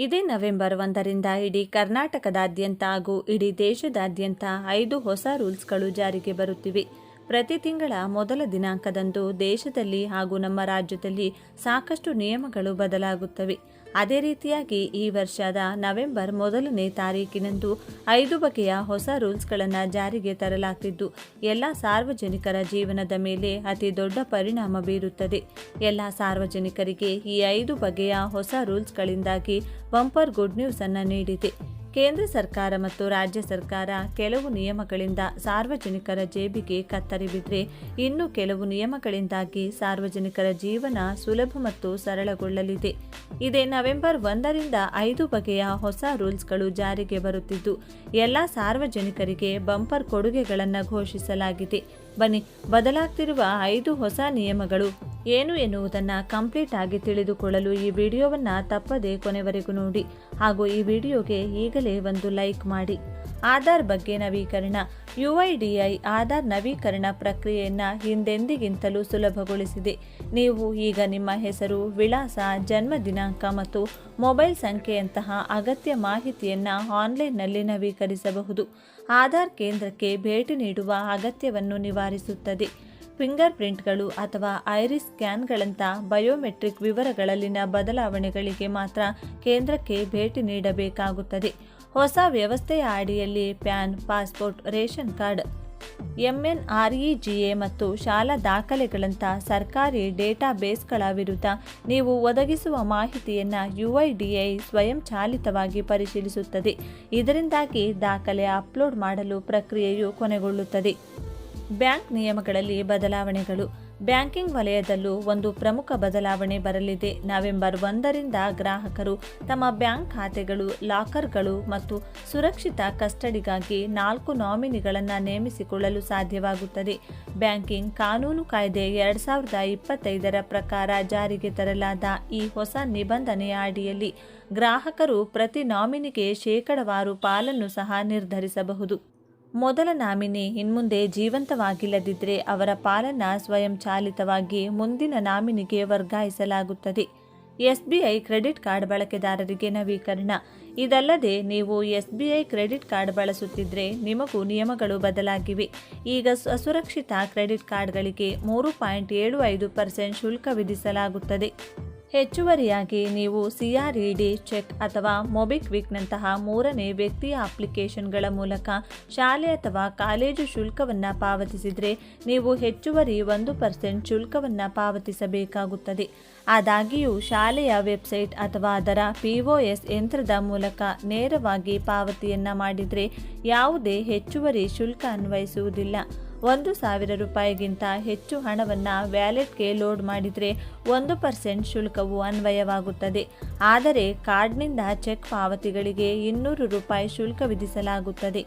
ಇದೇ ನವೆಂಬರ್ ಒಂದರಿಂದ ಇಡೀ ಕರ್ನಾಟಕದಾದ್ಯಂತ ಹಾಗೂ ಇಡೀ ದೇಶದಾದ್ಯಂತ ಐದು ಹೊಸ ರೂಲ್ಸ್ಗಳು ಜಾರಿಗೆ ಬರುತ್ತಿವೆ. ಪ್ರತಿ ತಿಂಗಳ ಮೊದಲ ದಿನಾಂಕದಂದು ದೇಶದಲ್ಲಿ ಹಾಗೂ ನಮ್ಮ ರಾಜ್ಯದಲ್ಲಿ ಸಾಕಷ್ಟು ನಿಯಮಗಳು ಬದಲಾಗುತ್ತವೆ. ಅದೇ ರೀತಿಯಾಗಿ ಈ ವರ್ಷದ ನವೆಂಬರ್ ಮೊದಲನೇ ತಾರೀಕಿನಂದು ಐದು ಬಗೆಯ ಹೊಸ ರೂಲ್ಸ್ಗಳನ್ನು ಜಾರಿಗೆ ತರಲಾಗ್ತಿದ್ದು, ಎಲ್ಲ ಸಾರ್ವಜನಿಕರ ಜೀವನದ ಮೇಲೆ ಅತಿ ದೊಡ್ಡ ಪರಿಣಾಮ ಬೀರುತ್ತದೆ. ಎಲ್ಲ ಸಾರ್ವಜನಿಕರಿಗೆ ಈ ಐದು ಬಗೆಯ ಹೊಸ ರೂಲ್ಸ್ಗಳಿಂದಾಗಿ ಬಂಪರ್ ಗುಡ್ ನ್ಯೂಸ್ ಅನ್ನು ನೀಡಿದೆ. ಕೇಂದ್ರ ಸರ್ಕಾರ ಮತ್ತು ರಾಜ್ಯ ಸರ್ಕಾರ ಕೆಲವು ನಿಯಮಗಳಿಂದ ಸಾರ್ವಜನಿಕರ ಜೇಬಿಗೆ ಕತ್ತರಿ ಬಿದ್ದರೆ ಇನ್ನು ಕೆಲವು ನಿಯಮಗಳಿಂದಾಗಿ ಸಾರ್ವಜನಿಕರ ಜೀವನ ಸುಲಭ ಮತ್ತು ಸರಳಗೊಳ್ಳಲಿದೆ. ಇದೇ ನವೆಂಬರ್ ಒಂದರಿಂದ ಐದು ಬಗೆಯ ಹೊಸ ರೂಲ್ಸ್ಗಳು ಜಾರಿಗೆ ಬರುತ್ತಿದ್ದು, ಎಲ್ಲ ಸಾರ್ವಜನಿಕರಿಗೆ ಬಂಪರ್ ಕೊಡುಗೆಗಳನ್ನು ಘೋಷಿಸಲಾಗಿದೆ. ಬನ್ನಿ, ಬದಲಾಗ್ತಿರುವ ಐದು ಹೊಸ ನಿಯಮಗಳು ಏನು ಎನ್ನುವುದನ್ನು ಕಂಪ್ಲೀಟ್ ಆಗಿ ತಿಳಿದುಕೊಳ್ಳಲು ಈ ವಿಡಿಯೋವನ್ನು ತಪ್ಪದೆ ಕೊನೆವರೆಗೂ ನೋಡಿ. ಹಾಗೂ ಈ ವಿಡಿಯೋಗೆ ಈಗಲೇ ಒಂದು ಲೈಕ್ ಮಾಡಿ. ಆಧಾರ್ ಬಗ್ಗೆ ನವೀಕರಣ. U I D I Aadhaar ನವೀಕರಣ ಪ್ರಕ್ರಿಯೆಯನ್ನು ಹಿಂದೆಂದಿಗಿಂತಲೂ ಸುಲಭಗೊಳಿಸಿದೆ. ನೀವು ಈಗ ನಿಮ್ಮ ಹೆಸರು, ವಿಳಾಸ, ಜನ್ಮ ದಿನಾಂಕ ಮತ್ತು ಮೊಬೈಲ್ ಸಂಖ್ಯೆಯಂತಹ ಅಗತ್ಯ ಮಾಹಿತಿಯನ್ನು ಆನ್ಲೈನ್ನಲ್ಲಿ ನವೀಕರಿಸಬಹುದು. ಆಧಾರ್ ಕೇಂದ್ರಕ್ಕೆ ಭೇಟಿ ನೀಡುವ ಅಗತ್ಯವನ್ನು ನಿವಾರಿಸುತ್ತದೆ. ಫಿಂಗರ್ ಪ್ರಿಂಟ್ಗಳು ಅಥವಾ ಐರಿಸ್ ಸ್ಕ್ಯಾನ್ಗಳಂಥ ಬಯೋಮೆಟ್ರಿಕ್ ವಿವರಗಳಲ್ಲಿನ ಬದಲಾವಣೆಗಳಿಗೆ ಮಾತ್ರ ಕೇಂದ್ರಕ್ಕೆ ಭೇಟಿ ನೀಡಬೇಕಾಗುತ್ತದೆ. ಹೊಸ ವ್ಯವಸ್ಥೆಯ ಅಡಿಯಲ್ಲಿ PAN, passport, ration card, MNREGA ಮತ್ತು ಶಾಲಾ ದಾಖಲೆಗಳಂಥ ಸರ್ಕಾರಿ ಡೇಟಾ ಬೇಸ್ಗಳ ವಿರುದ್ಧ ನೀವು ಒದಗಿಸುವ ಮಾಹಿತಿಯನ್ನು ಯುಐಡಿಐ ಸ್ವಯಂಚಾಲಿತವಾಗಿ ಪರಿಶೀಲಿಸುತ್ತದೆ. ಇದರಿಂದಾಗಿ ದಾಖಲೆ ಅಪ್ಲೋಡ್ ಮಾಡಲು ಪ್ರಕ್ರಿಯೆಯು ಕೊನೆಗೊಳ್ಳುತ್ತದೆ. ಬ್ಯಾಂಕ್ ನಿಯಮಗಳಲ್ಲಿ ಬದಲಾವಣೆಗಳು. ಬ್ಯಾಂಕಿಂಗ್ ವಲಯದಲ್ಲೂ ಒಂದು ಪ್ರಮುಖ ಬದಲಾವಣೆ ಬರಲಿದೆ. ನವೆಂಬರ್ ಒಂದರಿಂದ ಗ್ರಾಹಕರು ತಮ್ಮ ಬ್ಯಾಂಕ್ ಖಾತೆಗಳು, ಲಾಕರ್ಗಳು ಮತ್ತು ಸುರಕ್ಷಿತ ಕಸ್ಟಡಿಗಾಗಿ ನಾಲ್ಕು ನಾಮಿನಿಗಳನ್ನು ನೇಮಿಸಿಕೊಳ್ಳಲು ಸಾಧ್ಯವಾಗುತ್ತದೆ. ಬ್ಯಾಂಕಿಂಗ್ ಕಾನೂನು ಕಾಯ್ದೆ ಎರಡು ಸಾವಿರದ ಇಪ್ಪತ್ತೈದರ ಪ್ರಕಾರ ಜಾರಿಗೆ ತರಲಾದ ಈ ಹೊಸ ನಿಬಂಧನೆಯ ಅಡಿಯಲ್ಲಿ ಗ್ರಾಹಕರು ಪ್ರತಿ ನಾಮಿನಿಗೆ ಶೇಕಡವಾರು ಪಾಲನ್ನು ಸಹ ನಿರ್ಧರಿಸಬಹುದು. ಮೊದಲ ನಾಮಿನಿ ಇನ್ಮುಂದೆ ಜೀವಂತವಾಗಿಲ್ಲದಿದ್ದರೆ ಅವರ ಪಾಲನ್ನು ಸ್ವಯಂಚಾಲಿತವಾಗಿ ಮುಂದಿನ ನಾಮಿನಿಗೆ ವರ್ಗಾಯಿಸಲಾಗುತ್ತದೆ. ಎಸ್ಬಿಐ ಕ್ರೆಡಿಟ್ ಕಾರ್ಡ್ ಬಳಕೆದಾರರಿಗೆ ನವೀಕರಣ. ಇದಲ್ಲದೆ ನೀವು ಎಸ್ಬಿಐ ಕ್ರೆಡಿಟ್ ಕಾರ್ಡ್ ಬಳಸುತ್ತಿದ್ದರೆ ನಿಮಗೂ ನಿಯಮಗಳು ಬದಲಾಗಿವೆ. ಈಗ ಅಸುರಕ್ಷಿತ ಕ್ರೆಡಿಟ್ ಕಾರ್ಡ್ಗಳಿಗೆ ಮೂರು ಪಾಯಿಂಟ್ ಏಳು ಐದು ಪರ್ಸೆಂಟ್ ಶುಲ್ಕ ವಿಧಿಸಲಾಗುತ್ತದೆ. ಹೆಚ್ಚುವರಿಯಾಗಿ ನೀವು ಸಿಆರ್ಇಡಿ ಚೆಕ್ ಅಥವಾ ಮೊಬಿಕ್ವಿಕ್ನಂತಹ ಮೂರನೇ ವ್ಯಕ್ತಿಯ ಅಪ್ಲಿಕೇಶನ್ಗಳ ಮೂಲಕ ಶಾಲೆ ಅಥವಾ ಕಾಲೇಜು ಶುಲ್ಕವನ್ನು ಪಾವತಿಸಿದರೆ ನೀವು ಹೆಚ್ಚುವರಿ ಒಂದು ಪರ್ಸೆಂಟ್ ಶುಲ್ಕವನ್ನು ಪಾವತಿಸಬೇಕಾಗುತ್ತದೆ. ಆದಾಗ್ಯೂ ಶಾಲೆಯ ವೆಬ್ಸೈಟ್ ಅಥವಾ ಅದರ ಪಿಒಎಸ್ ಯಂತ್ರದ ಮೂಲಕ ನೇರವಾಗಿ ಪಾವತಿಯನ್ನು ಮಾಡಿದರೆ ಯಾವುದೇ ಹೆಚ್ಚುವರಿ ಶುಲ್ಕ ಅನ್ವಯಿಸುವುದಿಲ್ಲ. ಒಂದು ಸಾವಿರ ರೂಪಾಯಿಗಿಂತ ಹೆಚ್ಚು ಹಣವನ್ನು ವ್ಯಾಲೆಟ್ಗೆ ಲೋಡ್ ಮಾಡಿದರೆ ಒಂದು ಪರ್ಸೆಂಟ್ ಶುಲ್ಕವು ಅನ್ವಯವಾಗುತ್ತದೆ. ಆದರೆ ಕಾರ್ಡ್ನಿಂದ ಚೆಕ್ ಪಾವತಿಗಳಿಗೆ ಇನ್ನೂರು ರೂಪಾಯಿ ಶುಲ್ಕ ವಿಧಿಸಲಾಗುತ್ತದೆ.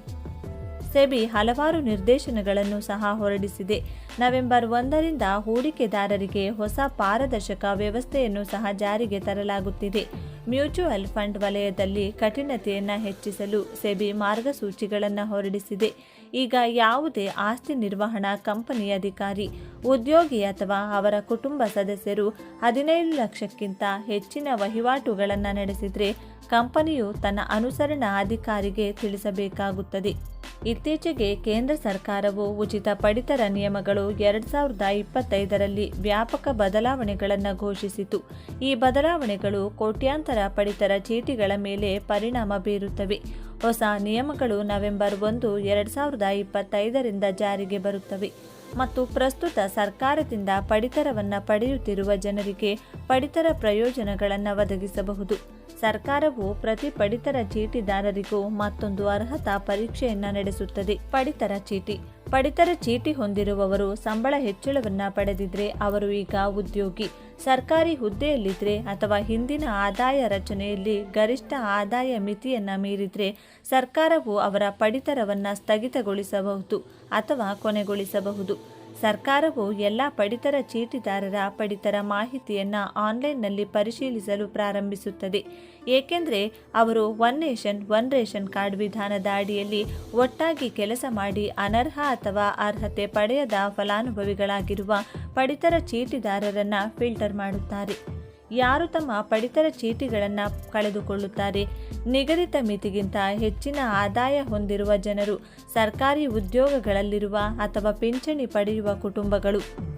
ಸೆಬಿ ಹಲವಾರು ನಿರ್ದೇಶನಗಳನ್ನು ಸಹ ಹೊರಡಿಸಿದೆ. ನವೆಂಬರ್ ಒಂದರಿಂದ ಹೂಡಿಕೆದಾರರಿಗೆ ಹೊಸ ಪಾರದರ್ಶಕ ವ್ಯವಸ್ಥೆಯನ್ನು ಸಹ ಜಾರಿಗೆ ತರಲಾಗುತ್ತಿದೆ. ಮ್ಯೂಚುವಲ್ ಫಂಡ್ ವಲಯದಲ್ಲಿ ಕಠಿಣತೆಯನ್ನು ಹೆಚ್ಚಿಸಲು ಸೆಬಿ ಮಾರ್ಗಸೂಚಿಗಳನ್ನು ಹೊರಡಿಸಿದೆ. ಈಗ ಯಾವುದೇ ಆಸ್ತಿ ನಿರ್ವಹಣಾ ಕಂಪನಿ ಅಧಿಕಾರಿ, ಉದ್ಯೋಗಿ ಅಥವಾ ಅವರ ಕುಟುಂಬ ಸದಸ್ಯರು ಹದಿನೈದು ಲಕ್ಷಕ್ಕಿಂತ ಹೆಚ್ಚಿನ ವಹಿವಾಟುಗಳನ್ನು ನಡೆಸಿದರೆ ಕಂಪನಿಯು ತನ್ನ ಅನುಸರಣಾ ಅಧಿಕಾರಿಗೆ ತಿಳಿಸಬೇಕಾಗುತ್ತದೆ. ಇತ್ತೀಚೆಗೆ ಕೇಂದ್ರ ಸರ್ಕಾರವು ಉಚಿತ ಪಡಿತರ ನಿಯಮಗಳು ಎರಡು ಸಾವಿರದ ಇಪ್ಪತ್ತೈದರಲ್ಲಿ ವ್ಯಾಪಕ ಬದಲಾವಣೆಗಳನ್ನು ಘೋಷಿಸಿತು. ಈ ಬದಲಾವಣೆಗಳು ಕೋಟ್ಯಾಂತರ ಪಡಿತರ ಚೀಟಿಗಳ ಮೇಲೆ ಪರಿಣಾಮ ಬೀರುತ್ತವೆ. ಹೊಸ ನಿಯಮಗಳು ನವೆಂಬರ್ ಒಂದು, ಎರಡು ಸಾವಿರದ ಇಪ್ಪತ್ತೈದರಿಂದ ಜಾರಿಗೆ ಬರುತ್ತವೆ. ಮತ್ತು ಪ್ರಸ್ತುತ ಸರ್ಕಾರದಿಂದ ಪಡಿತರವನ್ನು ಪಡೆಯುತ್ತಿರುವ ಜನರಿಗೆ ಪಡಿತರ ಪ್ರಯೋಜನಗಳನ್ನು ಒದಗಿಸಬಹುದು. ಸರ್ಕಾರವು ಪ್ರತಿ ಪಡಿತರ ಚೀಟಿದಾರರಿಗೂ ಮತ್ತೊಂದು ಅರ್ಹತಾ ಪರೀಕ್ಷೆಯನ್ನು ನಡೆಸುತ್ತದೆ. ಪಡಿತರ ಚೀಟಿ. ಪಡಿತರ ಚೀಟಿ ಹೊಂದಿರುವವರು ಸಂಬಳ ಹೆಚ್ಚಳವನ್ನು ಪಡೆದಿದ್ರೆ ಅವರು ಈಗ ಉದ್ಯೋಗಿ. ಸರ್ಕಾರಿ ಹುದ್ದೆಯಲ್ಲಿದ್ದರೆ ಅಥವಾ ಹಿಂದಿನ ಆದಾಯ ರಚನೆಯಲ್ಲಿ ಗರಿಷ್ಠ ಆದಾಯ ಮಿತಿಯನ್ನು ಮೀರಿದರೆ ಸರ್ಕಾರವು ಅವರ ಪಡಿತರವನ್ನು ಸ್ಥಗಿತಗೊಳಿಸಬಹುದು ಅಥವಾ ಕೊನೆಗೊಳಿಸಬಹುದು. ಸರ್ಕಾರವು ಎಲ್ಲ ಪಡಿತರ ಚೀಟಿದಾರರ ಪಡಿತರ ಮಾಹಿತಿಯನ್ನು ಆನ್ಲೈನ್ನಲ್ಲಿ ಪರಿಶೀಲಿಸಲು ಪ್ರಾರಂಭಿಸುತ್ತದೆ. ಏಕೆಂದರೆ ಅವರು one nation, one ration card ವಿಧಾನದ ಅಡಿಯಲ್ಲಿ ಒಟ್ಟಾಗಿ ಕೆಲಸ ಮಾಡಿ ಅನರ್ಹ ಅಥವಾ ಅರ್ಹತೆ ಪಡೆಯದ ಫಲಾನುಭವಿಗಳಾಗಿರುವ ಪಡಿತರ ಚೀಟಿದಾರರನ್ನು ಫಿಲ್ಟರ್ ಮಾಡುತ್ತಾರೆ. ಯಾರು ತಮ್ಮ ಪಡಿತರ ಚೀಟಿಗಳನ್ನು ಕಳೆದುಕೊಳ್ಳುತ್ತಾರೆ? ನಿಗದಿತ ಮಿತಿಗಿಂತ ಹೆಚ್ಚಿನ ಆದಾಯ ಹೊಂದಿರುವ ಜನರು ಸರ್ಕಾರಿ ಉದ್ಯೋಗಗಳಲ್ಲಿರುವ ಅಥವಾ ಪಿಂಚಣಿ ಪಡೆಯುವ ಕುಟುಂಬಗಳು.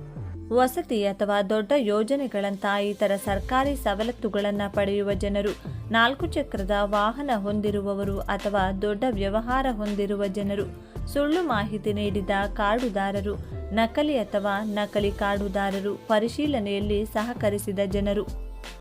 ವಸತಿ ಅಥವಾ ದೊಡ್ಡ ಯೋಜನೆಗಳಂತಹ ಇತರ ಸರ್ಕಾರಿ ಸವಲತ್ತುಗಳನ್ನು ಪಡೆಯುವ ಜನರು, ನಾಲ್ಕು ಚಕ್ರದ ವಾಹನ ಹೊಂದಿರುವವರು ಅಥವಾ ದೊಡ್ಡ ವ್ಯವಹಾರ ಹೊಂದಿರುವ ಜನರು, ಸುಳ್ಳು ಮಾಹಿತಿ ನೀಡಿದ ಕಾರ್ಡುದಾರರು ನಕಲಿ ಅಥವಾ ನಕಲಿ ಕಾರ್ಡುದಾರರು ಪರಿಶೀಲನೆಯಲ್ಲಿ ಸಹಕರಿಸಿದ ಜನರು.